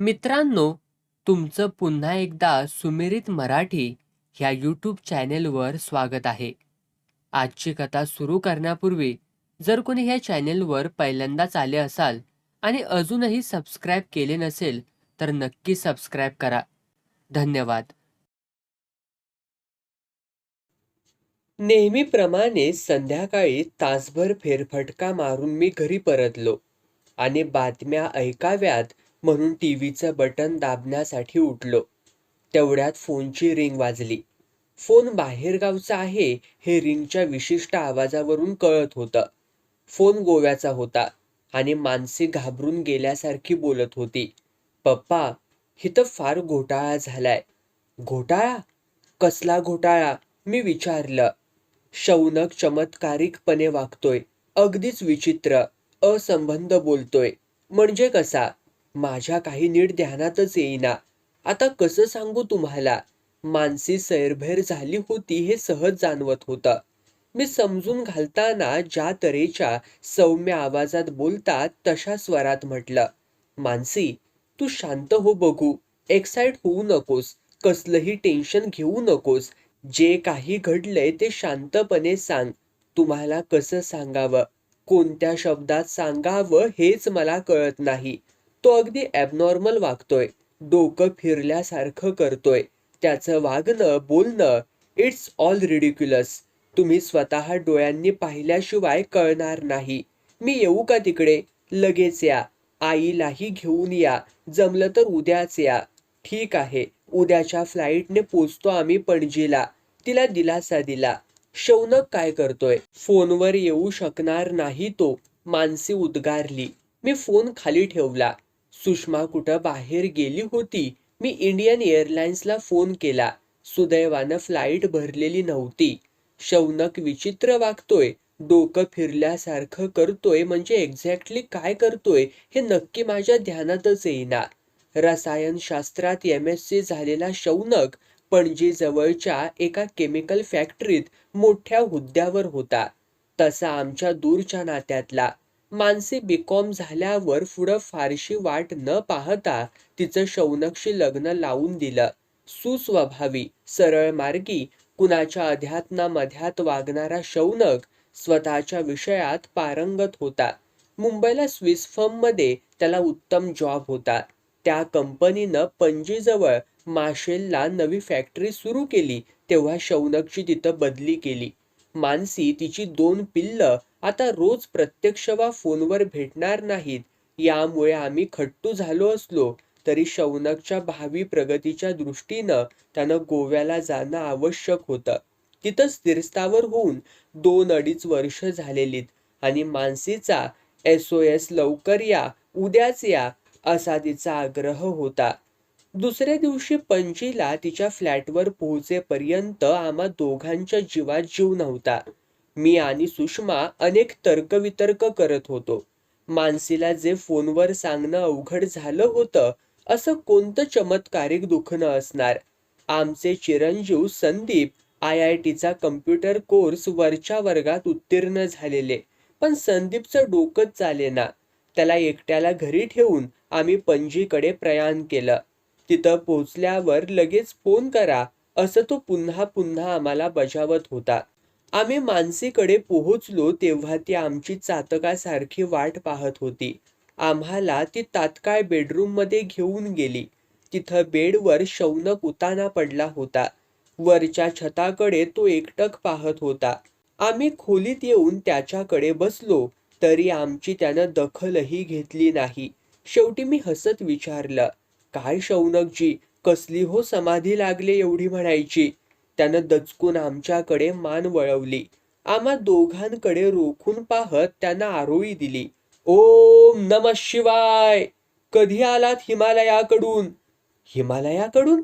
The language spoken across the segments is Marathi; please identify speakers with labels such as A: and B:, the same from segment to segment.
A: मित्रांनो, तुमचं पुन्हा एकदा सुमिरित मराठी ह्या यूट्यूब चॅनेलवर स्वागत आहे. आजची कथा सुरू करण्यापूर्वी जर कोणी ह्या चॅनेलवर पहिल्यांदाच आले असाल आणि अजूनही सबस्क्राईब केले नसेल तर नक्की सबस्क्राईब करा. धन्यवाद. नेहमीप्रमाणे संध्याकाळी तासभर फेरफटका मारून मी घरी परतलो आणि बातम्या ऐकाव्यात म्हणून टीव्हीचं बटन दाबण्यासाठी उठलो. तेवढ्यात फोनची रिंग वाजली. फोन बाहेरगावचा आहे हे रिंगच्या विशिष्ट आवाजावरून कळत होतं. फोन गोव्याचा होता आणि मानसी घाबरून गेल्यासारखी बोलत होती. पप्पा, इथं फार घोटाळा झालाय. घोटाळा? कसला घोटाळा? मी विचारलं. शौनक चमत्कारिकपणे वागतोय. अगदीच विचित्र, असंबंध बोलतोय. म्हणजे कसा? माझ्या काही नीट ध्यानातच येईना. आता कसं सांगू तुम्हाला? मानसी सैरभैर झाली होती हे सहज जाणवत होतं. मी समजून घालताना ज्या तऱ्हेच्या सौम्य आवाजात बोलतात तशा स्वरात म्हटलं. मानसी, तू शांत हो बघू. एक्साइट होऊ नकोस. कसलंही टेन्शन घेऊ नकोस. जे काही घडलंय ते शांतपणे सांग. तुम्हाला कसं सांगावं, कोणत्या शब्दात सांगावं हेच मला कळत नाही. तो अगदी ॲबनॉर्मल वागतोय. डोकं फिरल्यासारखं करतोय. त्याचं वागणं, बोलणं इट्स ऑल रिडिक्युलस. तुम्ही स्वतः डोळ्यांनी पाहिल्याशिवाय कळणार नाही. मी येऊ का तिकडे? लगेच या. आईलाही घेऊन या. जमलं तर उद्याच या. ठीक आहे. उद्याच्या फ्लाईटने पोचतो आम्ही पणजीला. तिला दिलासा दिला. शौनक काय करतोय? फोनवर येऊ शकणार नाही तो. मानसी उद्गारली. मी फोन खाली ठेवला. सुषमा कुठं बाहेर गेली होती. मी इंडियन एअरलाइन्सला फोन केला. सुदैवानं फ्लाईट भरलेली नव्हती. शौनक विचित्र वागतोय. डोकं फिरल्यासारखं करतोय म्हणजे एक्झॅक्टली काय करतोय हे नक्की माझ्या ध्यानातच येईना. रसायनशास्त्रात एम एस सी झालेला शौनक पणजीजवळच्या एका केमिकल फॅक्टरीत मोठ्या हुद्द्यावर होता. तसा आमच्या दूरच्या नात्यातला. मानसी बी कॉम झाल्यावर पुढं फारशी वाट न पाहता तिचं शौनकशी लग्न लावून दिलं. सुस्वभावी, सरळ मार्गी कुणाच्या अध्यात्नामध्यात वागणारा शौनक स्वतःच्या विषयात पारंगत होता. मुंबईला स्विस फर्ममध्ये त्याला उत्तम जॉब होता. त्या कंपनीनं पणजीजवळ माशेलला नवी फॅक्टरी सुरू केली तेव्हा शौनकची तिथं बदली केली. मानसी, तिची दोन पिल्लं आता रोज प्रत्यक्ष वा फोनवर भेटणार नाहीत. यामुळे आम्ही खट्टू झालो असलो तरी शौनकच्या भावी प्रगतीच्या दृष्टीनं त्यानं गोव्याला जाणं आवश्यक होतं. तिथं स्थिरस्थावर होऊन दोन अडीच वर्ष झालेलीत आणि मानसीचा एस ओ एस लवकर या, उद्याच या असा तिचा आग्रह होता. दुसऱ्या दिवशी पणजीला तिच्या फ्लॅटवर पोहोचेपर्यंत आम्हा दोघांच्या जीवात जीव नव्हता. मी आणि सुषमा अनेक तर्कवितर्क करत होतो. मानसीला जे फोनवर सांगणं अवघड झालं होतं असं कोणतं चमत्कारिक दुखणं असणार? आमचे चिरंजीव संदीप आय आय टीचा कम्प्युटर कोर्स वरच्या वर्गात उत्तीर्ण झालेले. पण संदीपचं डोकंच चालेना. त्याला एकट्याला घरी ठेवून आम्ही पणजीकडे प्रयाण केलं. तिथं पोचल्यावर लगेच फोन करा असं तो पुन्हा पुन्हा आम्हाला बजावत होता. आम्ही मानसीकडे पोहोचलो तेव्हा ती आमची चातकासारखी वाट पाहत होती. आम्हाला ती तात्काळ बेडरूममध्ये घेऊन गेली. तिथं बेडवर शौनक उताना पडला होता. वरच्या छताकडे तो एकटक पाहत होता. आम्ही खोलीत येऊन त्याच्याकडे बसलो तरी आमची त्यानं दखलही घेतली नाही. शेवटी मी हसत विचारलं, काय शौनकजी, कसली हो समाधी लागली एवढी म्हणायची? त्यानं दचकून आमच्याकडे मान वळवली. आम्हा दोघांकडे रोखून पाहत त्यानं आरोळी दिली. ओम नमः शिवाय. कधी आलात हिमालयाकडून? हिमालयाकडून?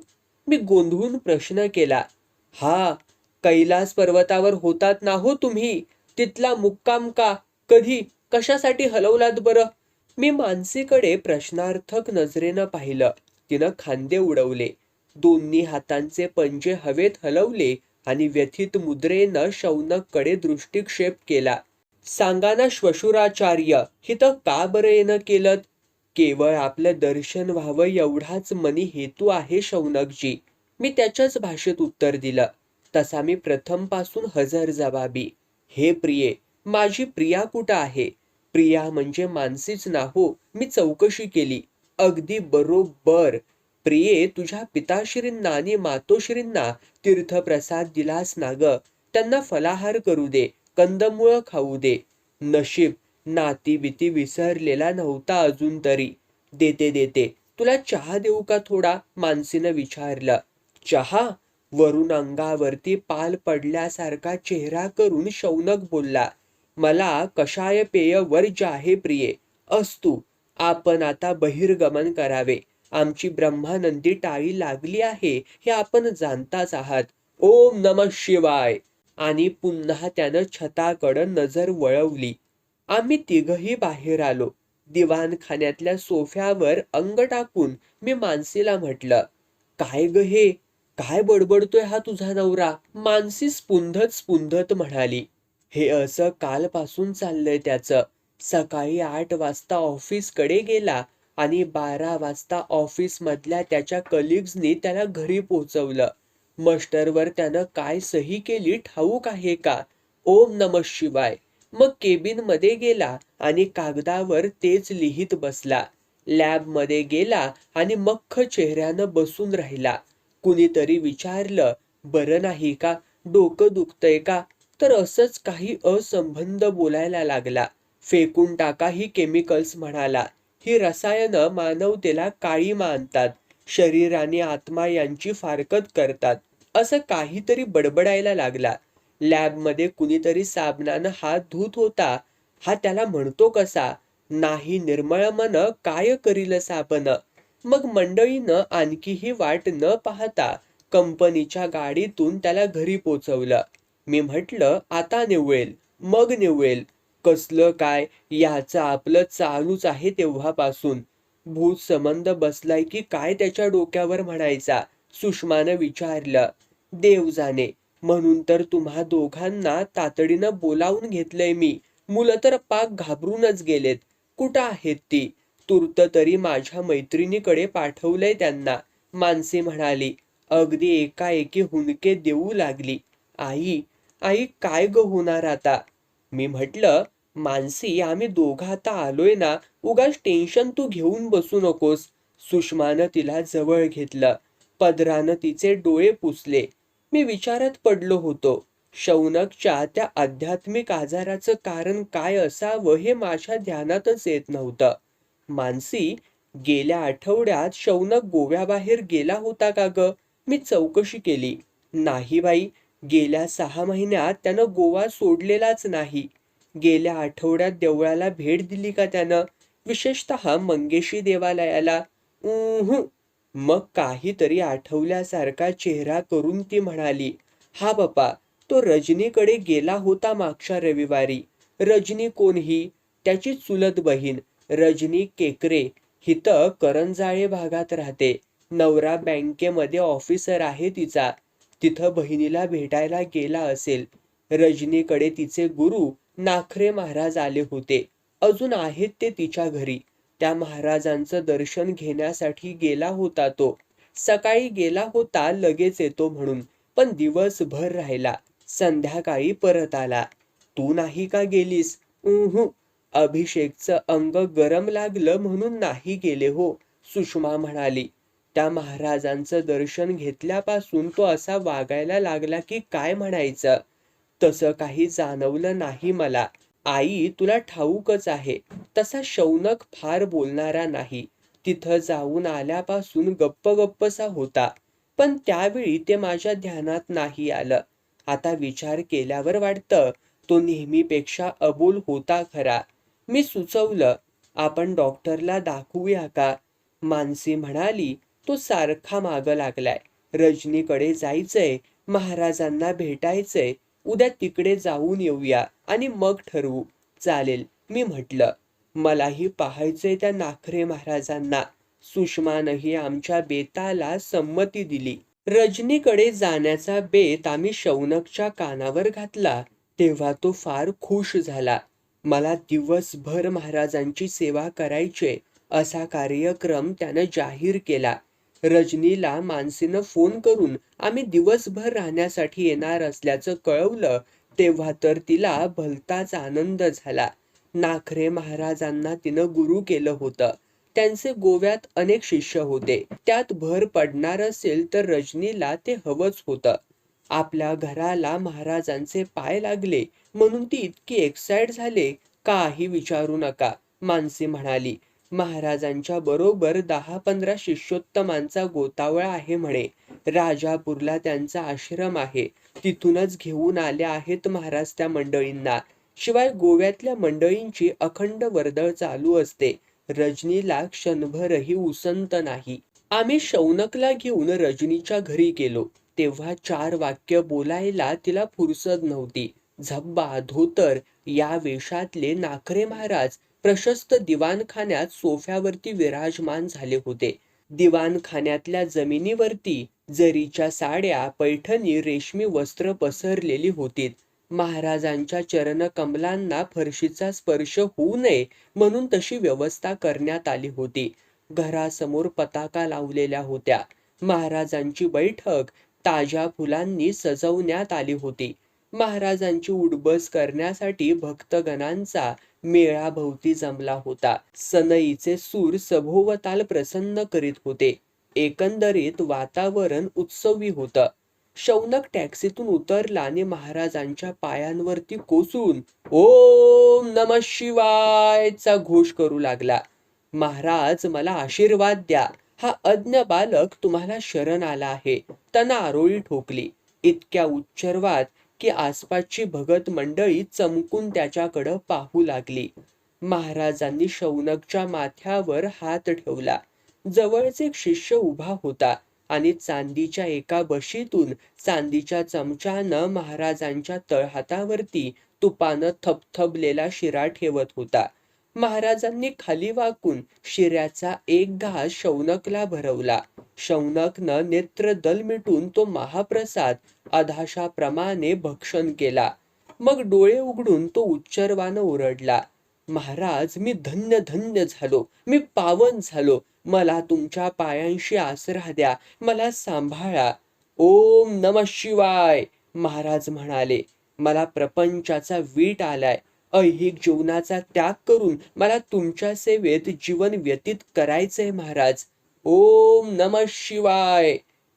A: मी गोंधळून प्रश्न केला. हा, कैलास पर्वतावर होतात ना हो तुम्ही? तिथला मुक्काम का? कधी? कशासाठी हलवलात बरं? मी मानसीकडे प्रश्नार्थक नजरेनं पाहिलं. तिनं खांदे उडवले. दोन्ही हातांचे पंजे हवेत हलवले आणि व्यथित मुद्रेनं शौनककडे दृष्टिक्षेप केला. सांगा ना श्वशुराचार्य, हिथं का बरं येणं केलंत? केवळ आपलं दर्शन व्हावं एवढाच मनी हेतू आहे शौनकजी मी त्याच्याच भाषेत उत्तर दिलं तसा मी प्रथमपासून हजर जबाबी हे प्रिये माझी प्रिया कुठं आहे प्रिया म्हणजे मानसीच ना हो मी चौकशी केली अगदी बरोबर. प्रिये तुझ्या पिताश्रींना आणि मातोश्रींना तीर्थप्रसाद दिलास ना ग त्यांना फलाहार करू दे कंदमुळं खाऊ दे. नशीब नाती बिती विसरलेला नव्हता अजून तरी. देते देते. तुला चहा देऊ का थोडा? मानसीनं विचारलं. चहा? वरून अंगावरती पाल पडल्यासारखा चेहरा करून शौनक बोलला. मला कषाय पेय वर्ज आहे प्रिये. अस्तु. आपण आता बहिर्गमन करावे. आमची ब्रह्मानंदी टाळी लागली आहे हे आपण जाणताच आहात. ओम नम शिवाय. आणि पुन्हा त्यानं छताकडं नजर वळवली. आम्ही तिघही बाहेर आलो. दिवाणखान्यातल्या सोफ्यावर अंग टाकून मी मानसीला म्हटलं काय ग हे? काय बडबडतोय हा तुझा नवरा? मानसी स्पुंधत स्पुंधत म्हणाली हे असं कालपासून चाललंय त्याचं. सकाळी आठ वाजता ऑफिसकडे गेला आणि बारा वाजता ऑफिसमधल्या त्याच्या कलिग्सनी त्याला घरी पोहोचवलं. मस्टरवर त्यानं काय सही केली ठाऊक आहे का? ओम नम शिवाय. मग केबिनमध्ये गेला आणि कागदावर तेच लिहित बसला. लॅबमध्ये गेला आणि मख्ख चेहऱ्यानं बसून राहिला. कुणीतरी विचारलं बरं नाही का? डोकं दुखतंय का? तर असंच काही असंबंध बोलायला लागला. फेकून टाका ही केमिकल्स म्हणाला. ही रसायनं मानवतेला काळी मानतात. शरीर आणि आत्मा यांची फारकत करतात. असं काहीतरी बडबडायला लागला. लॅबमध्ये कुणीतरी साबणानं हात धुत होता. हा त्याला म्हणतो कसा? नाही निर्मळ मन काय करील साबण? मग मंडळीनं आणखीही वाट न पाहता कंपनीच्या गाडीतून त्याला घरी पोचवलं. मी म्हटलं आता निवळेल मग निवळेल कसलं काय याचं आपलं चालूच आहे तेव्हापासून. भूत संबंध बसलाय की काय त्याच्या डोक्यावर म्हणायचा सुषमानं विचारलं. देव जाणे म्हणून तर तुम्हा दोघांना तातडीनं बोलावून घेतलंय मी. मुलं तर पाक घाबरूनच गेलेत. कुठं आहेत ती? तूर्त तरी माझ्या मैत्रिणीकडे पाठवलंय त्यांना. मानसी म्हणाली अगदी एकाएकी हुंदके देऊ लागली. आई आई काय ग होणार आता? मी म्हटलं मानसी आम्ही दोघं आता आलोय ना उगाच टेन्शन तू घेऊन बसू नकोस. सुषमानं तिला जवळ घेतलं. पदरानं तिचे डोळे पुसले. मी विचारात पडलो होतो शौनकच्या त्या आध्यात्मिक आजाराचं कारण काय असावं हे माझ्या ध्यानातच येत नव्हतं. मानसी गेल्या आठवड्यात शौनक गोव्याबाहेर गेला होता का ग? मी चौकशी केली. नाही बाई गेल्या सहा महिन्यात त्यानं गोवा सोडलेलाच नाही. गेल्या आठवड्यात देवळाला भेट दिली का त्यानं? विशेषतः मंगेशी देवालयाला. उहुं. मग काहीतरी आठवल्यासारखा चेहरा करून ती म्हणाली हा बापा तो रजनीकडे गेला होता मागच्या रविवारी. रजनी कोण ही त्याची चुलत बहीण रजनी केकरे. हिथं करंजाळे भागात राहते. नवरा बँकेमध्ये ऑफिसर आहे तिचा. तिथं बहिणीला भेटायला गेला असेल. रजनीकडे तिचे गुरु नाखरे महाराज आले होते. अजून आहेत ते तिच्या घरी. त्या महाराजांचं दर्शन घेण्यासाठी गेला होता तो. सकाळी गेला होता लगेच येतो म्हणून. पण दिवसभर राहिला. संध्याकाळी परत आला. तू नाही का गेलीस? उहू अभिषेकचं अंग गरम लागलं म्हणून नाही गेले हो सुषमा म्हणाली. त्या महाराजांचं दर्शन घेतल्यापासून तो असा वागायला लागला की काय म्हणायचं? तसं काही जाणवलं नाही मला. आई तुला ठाऊकच आहे. तसा शौनक फार बोलणारा नाही. तिथं जाऊन आल्यापासून गप्प गप्पसा होता. पण त्यावेळी ते माझ्या ध्यानात नाही आलं. आता विचार केल्यावर वाटतं तो नेहमीपेक्षा अबोल होता खरा. मी सुचवलं आपण डॉक्टरला दाखवूया का? मानसी म्हणाली तो सारखा मागं लागलाय. रजनीकडे जायचंय महाराजांना भेटायचंय उद्या तिकडे जाऊन येऊया आणि मग ठरवू. चालेल मी म्हटलं. मलाही पाहायचंय त्या नाखरे महाराजांना. सुषमानही आमच्या बेताला संमती दिली. रजनीकडे जाण्याचा बेत आम्ही शौनकच्या कानावर घातला. तेव्हा तो फार खुश झाला. मला दिवसभर महाराजांची सेवा करायचे असा कार्यक्रम त्यानं जाहीर केला. रजनीला मानसीनं फोन करून आम्ही दिवसभर राहण्यासाठी येणार असल्याचं कळवलं तेव्हा तर तिला भलताच आनंद झाला. नाखरे महाराजांना तिनं गुरु केलं होतं. त्यांचे गोव्यात अनेक शिष्य होते. त्यात भर पडणार असेल तर रजनीला ते हवंच होतं. आपल्या घराला महाराजांचे पाय लागले म्हणून ती इतकी एक्साइट झाले काही विचारू नका मानसी म्हणाली. महाराजांच्या बरोबर दहा पंधरा शिष्योत्तमांचा गोतावळा आहे म्हणे. राजापूरला त्यांचा आश्रम आहे. तिथूनच घेऊन आले आहेत महाराज त्या मंडळींना. शिवाय गोव्यातल्या मंडळींची अखंड वर्दळ चालू असते. रजनीला क्षणभरही उसंत नाही. आम्ही शौनकला घेऊन रजनीच्या घरी गेलो. तेव्हा चार वाक्य बोलायला तिला फुरसत नव्हती. झब्बा धोतर या वेशातले नाकरे महाराज प्रशस्त दिवाणखान्यात सोफ्यावरती विराजमान झाले होते. दिवाणखान्यातल्या जमिनीवरती जरीच्या साड्या पैठणी रेशमी वस्त्र पसरलेली होती. महाराजांच्या चरणकमलांना फरशीचा स्पर्श होऊ नये म्हणून तशी व्यवस्था करण्यात आली होती. घरासमोर पताका लावलेल्या होत्या. महाराजांची बैठक ताज्या फुलांनी सजवण्यात आली होती. महाराजांची उडबस करण्यासाठी भक्तगणांचा मेळाभोवती जमला होता. सनईचे सूर सभोवताल प्रसन्न करीत होते. एकंदरीत वातावरण उत्सवी होतं. शौनक टॅक्सीतून उतरला आणि महाराजांच्या पायांवरती कोसून ओम नम शिवायचा घोष करू लागला. महाराज मला आशीर्वाद द्या. हा अज्ञ बालक तुम्हाला शरण आला आहे. त्यांना आरोळी ठोकली. इतक्या उच्चर्वात की आसपासची भगत मंडळी चमकून त्याच्याकडं पाहू लागली. महाराजांनी शौनकच्या माथ्यावर हात ठेवला. जवळच एक शिष्य उभा होता आणि चांदीच्या एका बशीतून चांदीच्या चमच्यानं महाराजांच्या तळहातावरती तुपानं थपथपलेला शिरा ठेवत होता. महाराजांनी खाली वाकून शिऱ्याचा एक घास शौनकला भरवला. शौनकनं नेत्र दल मिटून तो महाप्रसाद अधाशाप्रमाणे भक्षण केला. मग डोळे उघडून तो उच्चर्वानं ओरडला महाराज मी धन्य धन्य झालो. मी पावन झालो. मला तुमच्या पायांशी आसरा द्या. मला सांभाळा. ओम नम शिवाय महाराज म्हणाले. मला प्रपंचाचा वीट आलाय. ऐहिक जीवनाचा त्याग करून मला तुमच्या सेवेत जीवन व्यतीत करायचंय महाराज. ओम नम शिवाय.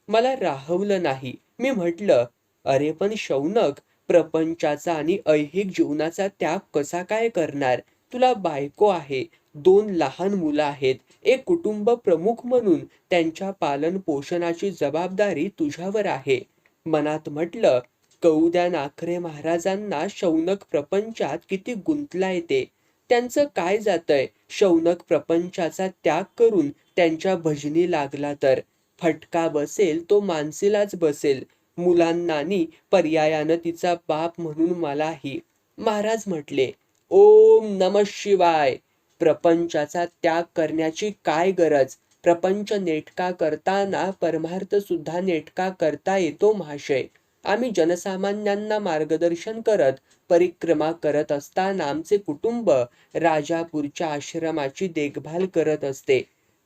A: मला राहवलं नाही. मी म्हटलं अरे पण शौनक प्रपंचाचा आणि ऐहिक जीवनाचा त्याग कसा काय करणार? तुला बायको आहे दोन लहान मुलं आहेत एक कुटुंब प्रमुख म्हणून त्यांच्या पालन पोषणाची जबाबदारी तुझ्यावर आहे. मनात म्हटलं कौद्या नाखरे महाराजांना शौनक प्रपंचात किती गुंतलाय ते. त्यांचं काय जातंय? शौनक प्रपंचाचा त्याग करून त्यांच्या भजनी लागला तर. फटका बसेल तो मानसीलाच बसेल. मुलांनानी पर्यायानं तिचा बाप म्हणून मलाही. महाराज म्हटले ओम नम शिवाय. प्रपंचाचा त्याग करण्याची काय गरज? प्रपंच नेटका करताना परमार्थ सुद्धा नेटका करता येतो महाशय. आम्ही जनसामान्यांना मार्गदर्शन करत परिक्रमा करत असताना आमचे कुटुंब राजापूरच्या आश्रमाची देखभाल करत असते.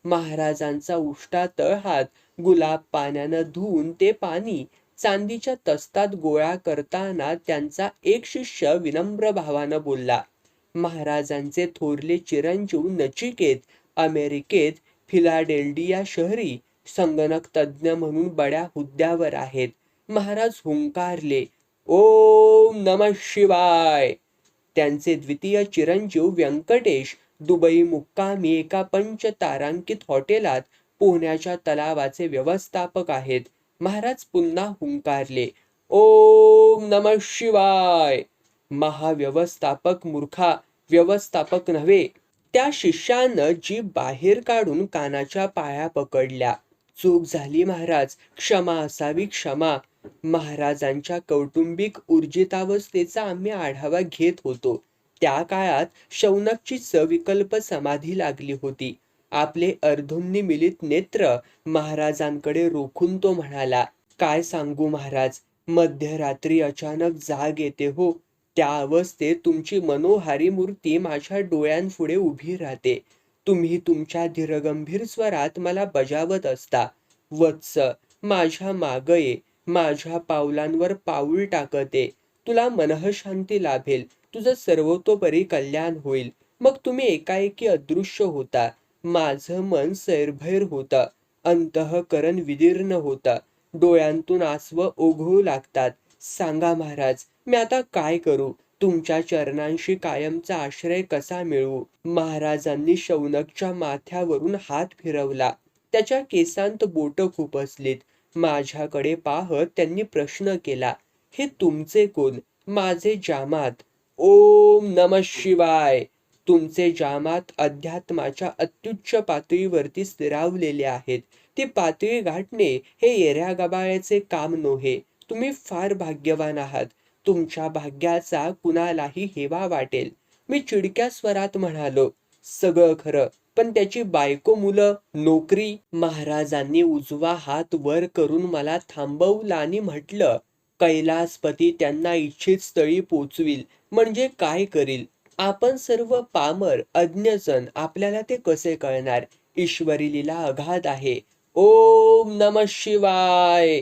A: महाराजांचा उष्टा हात गुलाब पाण्यानं धुवून ते पाणी चांदीच्या तस्तात गोळा करताना त्यांचा एक शिष्य विनम्र भावानं बोलला महाराजांचे थोरले चिरंजीव नचिकेत अमेरिकेत फिलाडेल्डिया शहरी संगणक तज्ज्ञ म्हणून बड्या हुद्द्यावर आहेत. महाराज हुंकारले ओम नम शिवाय. त्यांचे द्वितीय चिरंजीव व्यंकटेश दुबई मुक्कामी एका पंच तारांकित हॉटेलात पोहण्याच्या तलावाचे व्यवस्थापक आहेत. महाराज पुन्हा हुंकारले ओम नम शिवाय. महाव्यवस्थापक मूर्खा व्यवस्थापक नव्हे. त्या शिष्यानं जी बाहेर काढून कानाच्या पाया पकडल्या. चूक झाली महाराज क्षमा असावी क्षमा. महाराजांच्या कौटुंबिक ऊर्जितावस्थेचा आम्ही आढावा घेत होतो. त्या काळात शौनकची सविकल्प समाधी लागली होती. आपले अर्धुन्नी मिलित नेत्र महाराजांकडे रोखून तो म्हणाला काय सांगू महाराज मध्यरात्री अचानक जाग येते हो. त्या अवस्थेत तुमची मनोहारी मूर्ती माझ्या डोळ्यांपुढे उभी राहते. तुम्ही तुमच्या धीरगंभीर स्वरात मला बजावत असता. वत्स माझ्या मागये माझ्या पावलांवर पाऊल टाकते. तुला मनःशांती लाभेल. तुझं सर्वतोपरी कल्याण होईल. मग तुम्ही एकाएकी अदृश्य होता. माझं मन सैरभैर होतं. अंतःकरण विदीर्ण होतं. डोळ्यांतून आसव ओघळू लागतात. सांगा महाराज मी आता काय करू? तुमच्या चरणांशी कायमचा आश्रय कसा मिळवू? महाराजांनी शौनकच्या माथ्यावरून हात फिरवला. त्याच्या केसांत बोट खुपसलीत माझ्याकडे पाहत त्यांनी प्रश्न केला. हे तुमचे कोण माझे जामात. ओम नम शिवाय. तुमचे जामात अध्यात्माच्या अत्युच्च पातळीवरती स्थिरावलेले आहेत. ती पातळी गाठणे हे येऱ्या गबाळ्याचे काम नव्हे. तुम्ही फार भाग्यवान आहात. तुमच्या भाग्याचा कुणालाही हेवा वाटेल. मी चिडक्या स्वरात म्हणालो सगळं खरं पण त्याची बायको मुलं नोकरी महाराजांनी उजवा हात वर करून मला थांबवला आणि म्हटलं कैलासपती त्यांना इच्छित स्थळी पोचविल. म्हणजे काय करील? आपण सर्व पामर अज्ञजन आपल्याला ते कसे कळणार? ईश्वरी लीला अगाध आहे. ओम नम शिवाय.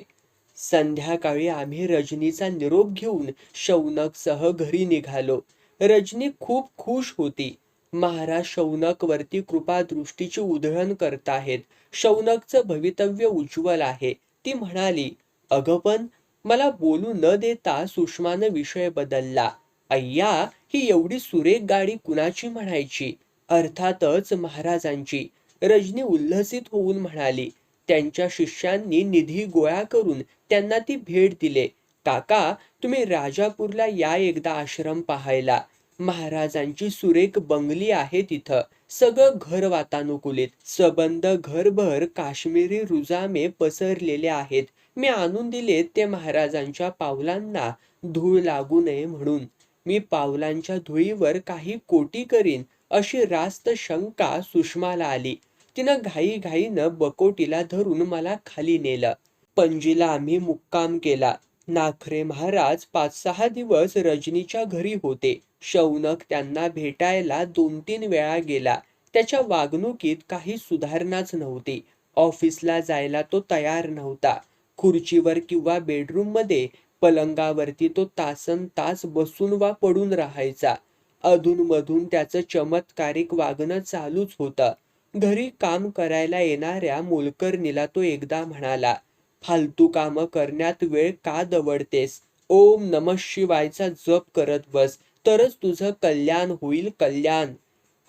A: संध्याकाळी आम्ही रजनीचा निरोप घेऊन शौनकसह घरी निघालो. रजनी खूप खुश होती. महाराज शौनक वरती कृपा दृष्टीची उधळण करताहेत. शौनकचं भवितव्य उज्ज्वल आहे. ती म्हणाली अगं पण मला बोलू न देता सुषमानं विषय बदलला. अय्या ही एवढी सुरेख गाडी कुणाची म्हणायची? अर्थातच महाराजांची. रजनी उल्हसित होऊन म्हणाली त्यांच्या शिष्यांनी निधी गोळा करून त्यांना ती भेट दिले. काका तुम्ही राजापूरला या एकदा आश्रम पाहायला. महाराजांची सुरेख बंगली आहे तिथं. सगळं घर वातानुकूलित. सबंध घरभर काश्मीरी रुजामे पसरलेले आहेत. मी आणून दिले ते महाराजांच्या पावलांना धूळ लागू नये म्हणून. मी पावलांच्या धुळीवर काही कोटी करीन अशी रास्त शंका सुषमाला आली. तिनं घाई घाईनं बकोटीला धरून मला खाली नेलं. पणजीला आम्ही मुक्काम केला. नाखरे महाराज पाच सहा दिवस रजनीच्या घरी होते. शौनक त्यांना भेटायला दोन तीन वेळा गेला. त्याच्या वागणुकीत काही सुधारणाच नव्हती. ऑफिसला जायला तो तयार नव्हता. खुर्चीवर किंवा बेडरूममध्ये पलंगावरती तो तासन तास बसून वा पडून राहायचा. अधूनमधून त्याचं चमत्कारिक वागणं चालूच होतं. घरी काम करायला येणाऱ्या मोलकर्णीला तो एकदा म्हणाला फालतू कामं करण्यात वेळ का दवडतेस? ओम नम शिवायचा जप करत बस तरच तुझं कल्याण होईल कल्याण.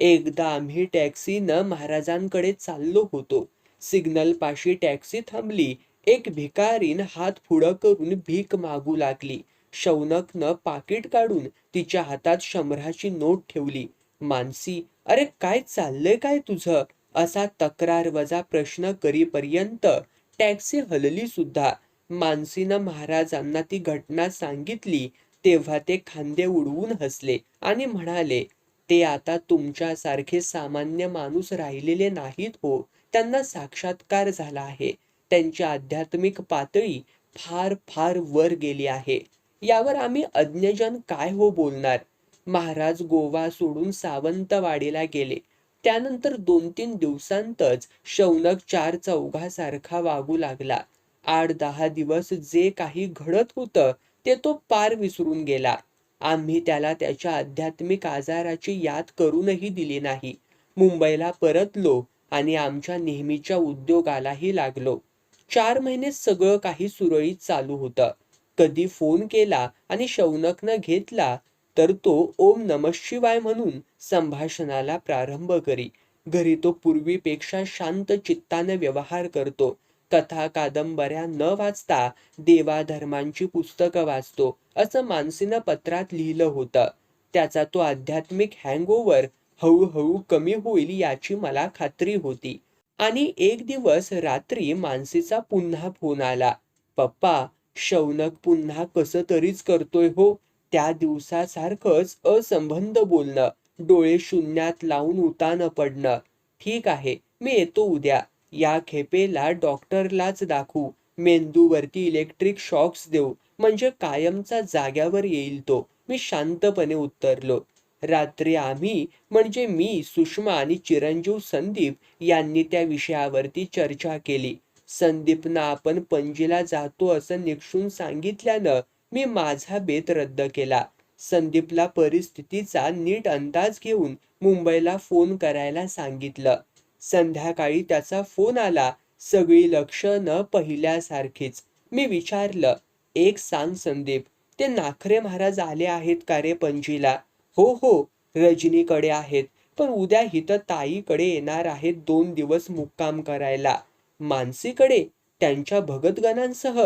A: एकदा आम्ही टॅक्सीनं महाराजांकडे चाललो होतो. सिग्नल पाशी टॅक्सी थांबली एक भिकारीन हात पुढं करून भीक मागू लागली. शौनकनं पाकिट काढून तिच्या हातात शंभराची नोट ठेवली. मानसी अरे काय चाललंय काय तुझं असा तक्रार वजा प्रश्न करीपर्यंत टॅक्सी हलली सुद्धा. मानसीनं महाराजांना ती घटना सांगितली तेव्हा ते खांदे उडवून हसले आणि म्हणाले ते आता तुमच्यासारखे सामान्य माणूस राहिलेले नाहीत हो. त्यांना साक्षात्कार झाला आहे. त्यांची आध्यात्मिक पातळी फार फार वर गेली आहे. यावर आम्ही अज्ञजन काय हो बोलणार? महाराज गोवा सोडून सावंतवाडीला गेले. त्यानंतर दोन तीन दिवसांतच शौनक चार चौघासारखा वागू लागला. आठ दहा दिवस जे काही घडत होतं ते तो पार विसरून गेला. आम्ही त्याला त्याच्या आध्यात्मिक आजाराची याद करूनही दिली नाही. मुंबईला परतलो आणि आमच्या नेहमीच्या उद्योगालाही लागलो. चार महिने सगळं काही सुरळीत चालू होतं. कधी फोन केला आणि शौनकनं घेतला तर तो ओम नम शिवाय म्हणून संभाषणाला प्रारंभ करी. घरी तो पूर्वीपेक्षा शांत चित्ताने व्यवहार करतो. कथा कादंबऱ्या न वाचता देवाधर्मांची पुस्तकं वाचतो असं मानसीनं पत्रात लिहिलं होतं. त्याचा तो आध्यात्मिक हँगओव्हर हळूहळू कमी होईल याची मला खात्री होती. आणि एक दिवस रात्री मानसीचा पुन्हा फोन आला. पप्पा शौनक पुन्हा कसं तरीच करतोय हो? त्या दिवसासारखंच असंबंध बोलणं डोळे शून्यात लावून उतानं पडणं. ठीक आहे मी येतो उद्या. या खेपेला डॉक्टरलाच दाखवू. मेंदूवरती इलेक्ट्रिक शॉक्स देऊ. म्हणजे कायमचा जाग्यावर येईल तो. मी शांतपणे उत्तरलो. रात्री आम्ही म्हणजे मी सुषमा आणि चिरंजीव संदीप यांनी त्या विषयावरती चर्चा केली. संदीपनं आपण पणजीला जातो असं निक्षून सांगितल्यानं मी माझा बेत रद्द केला. संदीपला परिस्थितीचा नीट अंदाज घेऊन मुंबईला फोन करायला सांगितलं. संध्याकाळी त्याचा फोन आला. सगळी लक्ष न पहिल्यासारखीच. मी विचारलं एक सांग संदीप ते नाखरे महाराज आले आहेत का रे पणजीला? हो हो रजनीकडे आहेत. पण उद्या हिथं ताईकडे येणार आहेत दोन दिवस मुक्काम करायला. मानसीकडे त्यांच्या भगतगणांसह.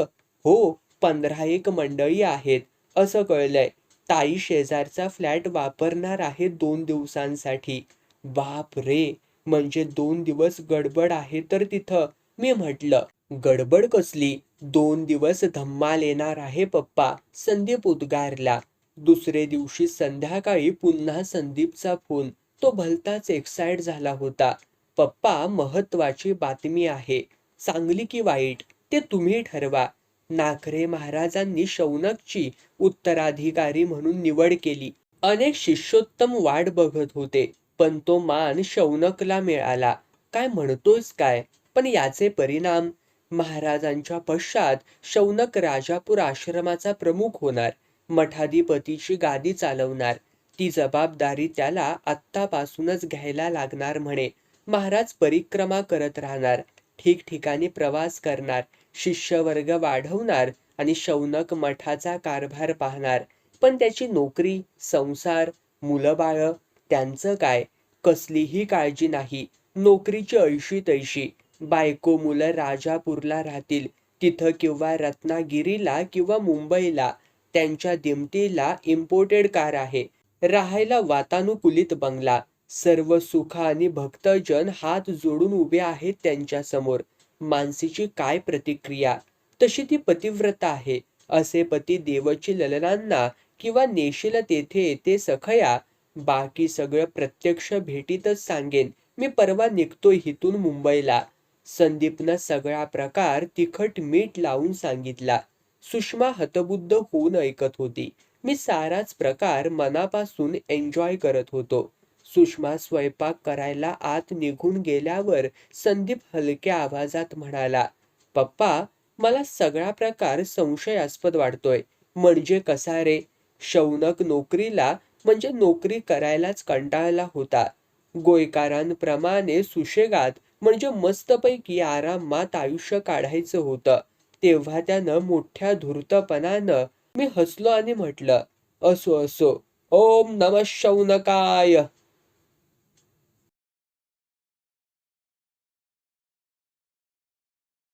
A: हो पंधरा एक मंडळी आहेत असं कळलंय. ताई शेजारचा फ्लॅट वापरणार आहे दोन दिवसांसाठी. बाप रे म्हणजे दोन दिवस गडबड आहे तर तिथं मी म्हटलं. गडबड कसली? दोन दिवस धम्माल येणार आहे पप्पा संदीप उद्गारला. दुसरे दिवशी संध्याकाळी पुन्हा संदीपचा फोन. तो भलताच एक्साइट झाला होता. पप्पा महत्वाची बातमी आहे. चांगली की वाईट ते तुम्ही ठरवा. नाखरे महाराजांनी शौनकची उत्तराधिकारी म्हणून निवड केली. अनेक शिष्योत्तम वाट बघत होते पण तो मान शौनकला मिळाला. काय म्हणतोच काय? पण याचे परिणाम? महाराजांच्या पश्चात शौनक राजापूर आश्रमाचा प्रमुख होणार. मठाधिपतीची गादी चालवणार. ती जबाबदारी त्याला आत्तापासूनच घ्यायला लागणार म्हणे. महाराज परिक्रमा करत राहणार. ठिकठिकाणी प्रवास करणार. शिष्यवर्ग वाढवणार आणि शौनक मठाचा कारभार पाहणार. पण त्याची नोकरी संसार मुलंबाळ त्यांचं काय? कसलीही काळजी नाही. नोकरीची ऐशी तैशी बायको मुलं राजापूरला राहतील. तिथं किंवा रत्नागिरीला किंवा मुंबईला. त्यांच्या दिमतीला इम्पोर्टेड कार आहे. राहायला वातानुकूलित बंगला. सर्व सुख आणि भक्तजन हात जोडून उभे आहेत त्यांच्यासमोर मानसीची काय प्रतिक्रिया? तशी ती पतिव्रता आहे. असे पती देवची ललनांना किंवा नेशील तेथे येते सखया बाकी सगळं प्रत्यक्ष भेटीतच सांगेन. मी परवा निघतोय इथून मुंबईला. संदीपनं सगळा प्रकार तिखट मीठ लावून सांगितला. सुषमा हतबुद्ध होऊन ऐकत होती. मी साराच प्रकार मनापासून एन्जॉय करत होतो. सुषमा स्वयंपाक करायला आत निघून गेल्यावर संदीप हलक्या आवाजात म्हणाला पप्पा मला सगळा प्रकार संशयास्पद वाटतोय. म्हणजे कसा रे? शौनक नोकरीला म्हणजे नोकरी करायलाच कंटाळला होता. गोयकारांप्रमाणे सुशेगात म्हणजे मस्तपैकी आरामात आयुष्य काढायचं होतं. तेव्हा त्यानं मोठ्या धूर्तपणानं मी हसलो आणि म्हटलं असो असो. ओम नम शौनकाय.